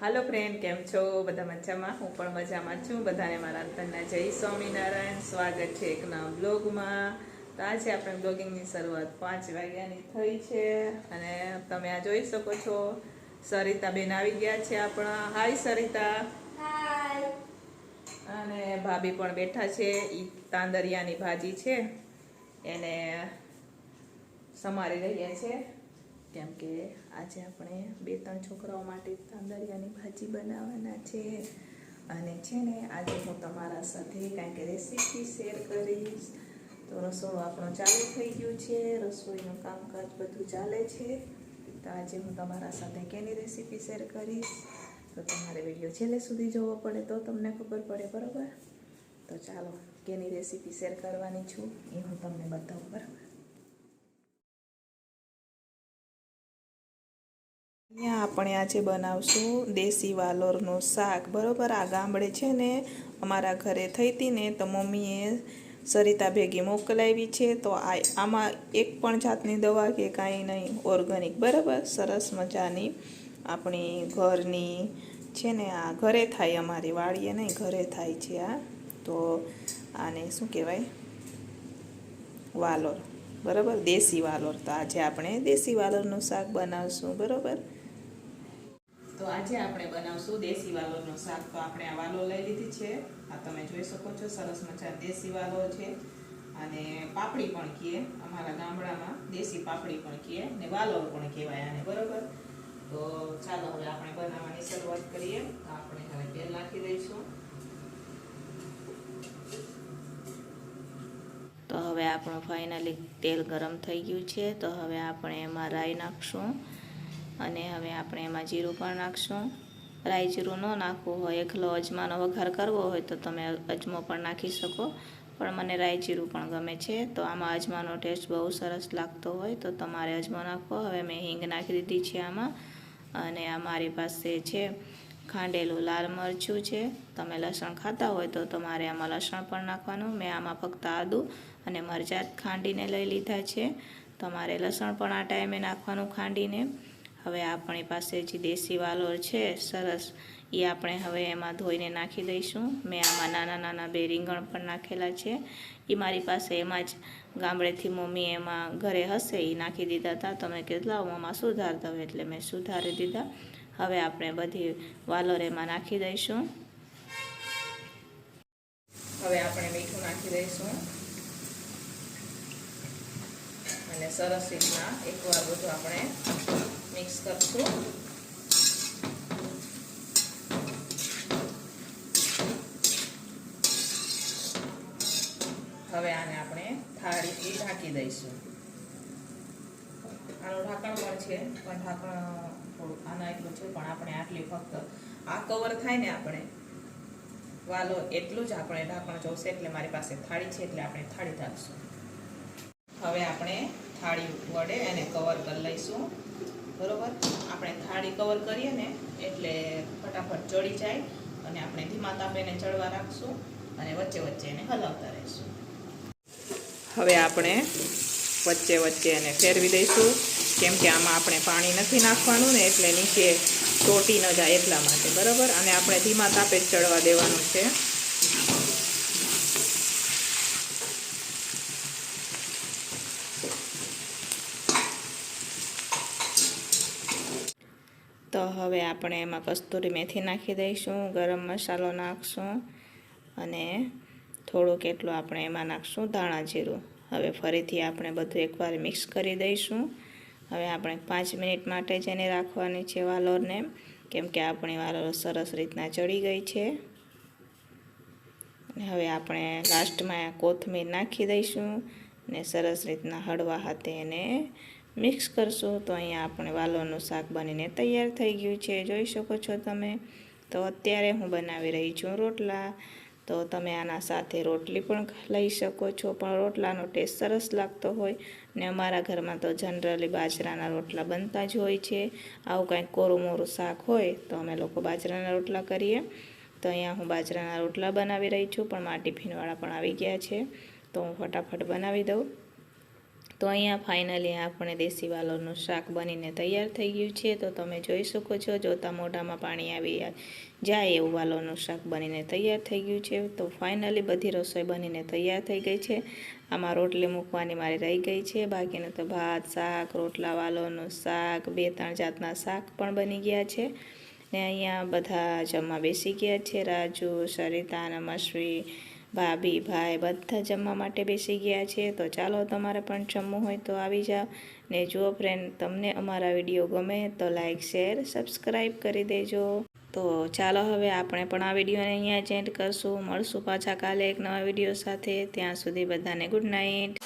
હાલો friend કેમ છો? બધા મજામાં? હું પણ મજામાં છું. બધાને મારા અંતરના જય સ્વામિનારાયણ. સ્વાગત છે એક નવા બ્લોગમાં. તો આજે આપણે બ્લોગિંગની શરૂઆત પાંચ વાગ્યાની થઈ છે અને તમે આ જોઈ શકો છો. સરિતા બેન આવી ગયા છે આપણા. હાય સરિતા. અને ભાભી પણ બેઠા છે. એ તાંદરિયાની ભાજી છે. એને સમારી રહ્યા છે. કેમ કે આજે આપણે બે ત્રણ છોકરાઓ માટે તાંદરિયાની ભાજી બનાવવાના છે. અને છે ને, આજે હું તમારા સાથે કાંઈક રેસીપી શેર કરીશ. તો રસોડું આપણો ચાલુ થઈ ગયું છે. રસોઈનું કામકાજ બધું ચાલે છે. તો આજે હું તમારા સાથે કેની રેસીપી શેર કરીશ? તો તમારે વીડિયો છેલ્લે સુધી જોવો પડે તો તમને ખબર પડે, બરાબર? તો ચાલો, કેની રેસીપી શેર કરવાની છું એ હું તમને બતાવું બરાબર અહીંયા આપણે આજે બનાવશું દેશી વાલોરનું શાક. બરોબર, આ ગામડે છે ને અમારા ઘરે થઈ હતી ને તો મમ્મીએ સરિતા ભેગી મોકલાવી છે. તો આ આમાં એક પણ જાતની દવા કે કાંઈ નહીં, ઓર્ગેનિક. બરાબર, સરસ મજાની આપણી ઘરની છે ને, આ ઘરે થાય અમારી વાડીએ નહીં, ઘરે થાય છે આ. તો આને શું કહેવાય? વાલોર. બરાબર, દેશી વાલોર. તો આજે આપણે દેશી વાલોરનું શાક બનાવશું. બરાબર? તો આજે આપણે બનાવશું દેશી વાલોરનું શાક. તો આપણે આ વાલો લઈ લીધી છે. આ તમે જોઈ શકો છો, સરસ મજા દેશી વાલો છે. અને પાપડી પણ કહીએ અમારા ગામડામાં દેશી પાપડી પણ કીએ, ને વાલોર પણ કહેવાય આને, બરોબર? તો ચાલો હવે આપણે બનાવવાની શરૂઆત કરીએ. તો આપણે હવે તેલ નાખી દઈશું. તો હવે આપણું ફાઇનલી તેલ ગરમ થઈ ગયું છે. તો હવે આપણે એમાં રાઈ નાખશું. અને હવે આપણે એમાં જીરું પણ નાખશું. રાઈ જીરું ન નાખવું હોય, એકલો અજમાનો વઘાર કરવો હોય તો તમે અજમો પણ નાખી શકો. પણ મને રાઈ જીરું પણ ગમે છે, તો આમાં અજમાનો ટેસ્ટ બહુ સરસ લાગતો હોય તો તમારે અજમો નાખવો. હવે મેં હિંગ નાખી દીધી છે આમાં. અને આ મારી પાસે છે ખાંડેલું લાલ મરચું છે. તમે લસણ ખાતા હોય તો તમારે આમાં લસણ પણ નાખવાનું. મેં આમાં ફક્ત આદું અને મરચાં ખાંડીને લઈ લીધા છે. તમારે લસણ પણ આ ટાઈમે નાખવાનું ખાંડીને. હવે આપણી પાસે જે દેશી વાલોર છે, સરસ. એ આપણે હવે એમાં ધોઈને નાખી દઈશું. મેં આમાં નાના નાના બે રીંગણ પણ નાખેલા છે. એ મારી પાસે એમાં જ ગામડેથી મમ્મી એમાં ઘરે હશે એ નાખી દીધા હતા તમે કેટલા મમ્મા સુધાર દઉં એટલે મેં સુધારી દીધા. હવે આપણે બધી વાલોર એમાં નાખી દઈશું. હવે આપણે મીઠું નાખી દઈશું. અને સરસ રીતના એકવાર બધું આપણે મિક્સ કરશું. હવે આને આપણે થાળીથી ઢાંકી દઈશું. આનું ઢાંકણ પણ છે, પણ ઢાંકણ થોડું આના એટલું છે, પણ આપણે આટલી ફક્ત આ કવર થાય ને આપણે, વાલો એટલું જ આપણે ઢાંકણ જોશે એટલે મારી પાસે થાળી છે એટલે આપણે થાળી ઢાંકશું. હવે આપણે થાળી વડે એને કવર કરી લઈશું. બરોબર? આપણે થાળી કવર કરીએ ને, એટલે ફટાફટ ચડી જાય અને આપણે ધીમા તાપે એને ચડવા રાખશું અને વચ્ચે વચ્ચે એને હલાવતા રહીશું. હવે આપણે વચ્ચે વચ્ચે એને ફેરવી દઈશું. કેમ કે આમાં આપણે પાણી નથી નાખવાનું ને, એટલે નીચે ચોટી ન જાય એટલા માટે, બરાબર? અને આપણે ધીમા તાપે ચડવા દેવાનું છે. તો હવે આપણે એમાં કસ્તુરી મેથી નાખી દઈશું, ગરમ મસાલો નાખશું અને થોડુંક એટલું આપણે એમાં નાખશું ધાણા જીરું. હવે ફરીથી આપણે બધું એકવાર મિક્સ કરી દઈશું. હવે આપણે પાંચ મિનિટ માટે જ એને રાખવાની છે વાલોરને, કેમ કે આપણી વાલોર સરસ રીતના ચડી ગઈ છે. હવે આપણે લાસ્ટમાં કોથમીર નાખી દઈશું ને સરસ રીતના હળવા હાથે એને મિક્સ કરશું તો અહીંયા આપણે વાલોનું શાક બનીને તૈયાર થઈ ગયું છે. જોઈ શકો છો તમે. તો અત્યારે હું બનાવી રહી છું રોટલા. તો તમે આના સાથે રોટલી પણ લઈ શકો છો, પણ રોટલાનો ટેસ્ટ સરસ લાગતો હોય ને અમારા ઘરમાં તો જનરલી બાજરાના રોટલા બનતા જ હોય છે. આવું કાંઈક કોરું મોરું શાક હોય તો અમે લોકો બાજરાના રોટલા કરીએ. તો અહીંયા હું બાજરાના રોટલા બનાવી રહી છું, પણ માટી ટિફિનવાળા પણ આવી ગયા છે. તો હું ફટાફટ બનાવી દઉં. તો અહીંયા ફાઇનલી આપણે દેશી વાલોનું શાક બનીને તૈયાર થઈ ગયું છે. તો તમે જોઈ શકો છો, જોતા મોઢામાં પાણી આવી જાય એવું વાલોનું શાક બનીને તૈયાર થઈ ગયું છે. તો ફાઇનલી બધી રસોઈ બનીને તૈયાર થઈ ગઈ છે. આમાં રોટલી મૂકવાની મારી રહી ગઈ છે. બાકીનું તો ભાત, શાક, રોટલા વાલોનું શાક, બે ત્રણ જાતના શાક પણ બની ગયા છે. ને અહીંયા બધા જમવા બેસી ગયા છે. રાજુ, સરિતા નમશ્રી ભાભી, ભાઈ બધા જમવા માટે બેસી ગયા છે. તો ચાલો તમારે પણ જમવું હોય તો આવી જાઓ. ને જુઓ ફ્રેન્ડ તમને અમારા વીડિયો ગમે તો લાઈક શેર સબસ્ક્રાઈબ કરી દેજો. તો ચાલો હવે આપણે પણ આ વિડીયોને અહીંયા જ એન્ડ કરશું. મળશું પાછા કાલે એક નવા વીડિયો સાથે. ત્યાં સુધી બધાને ગુડ નાઇટ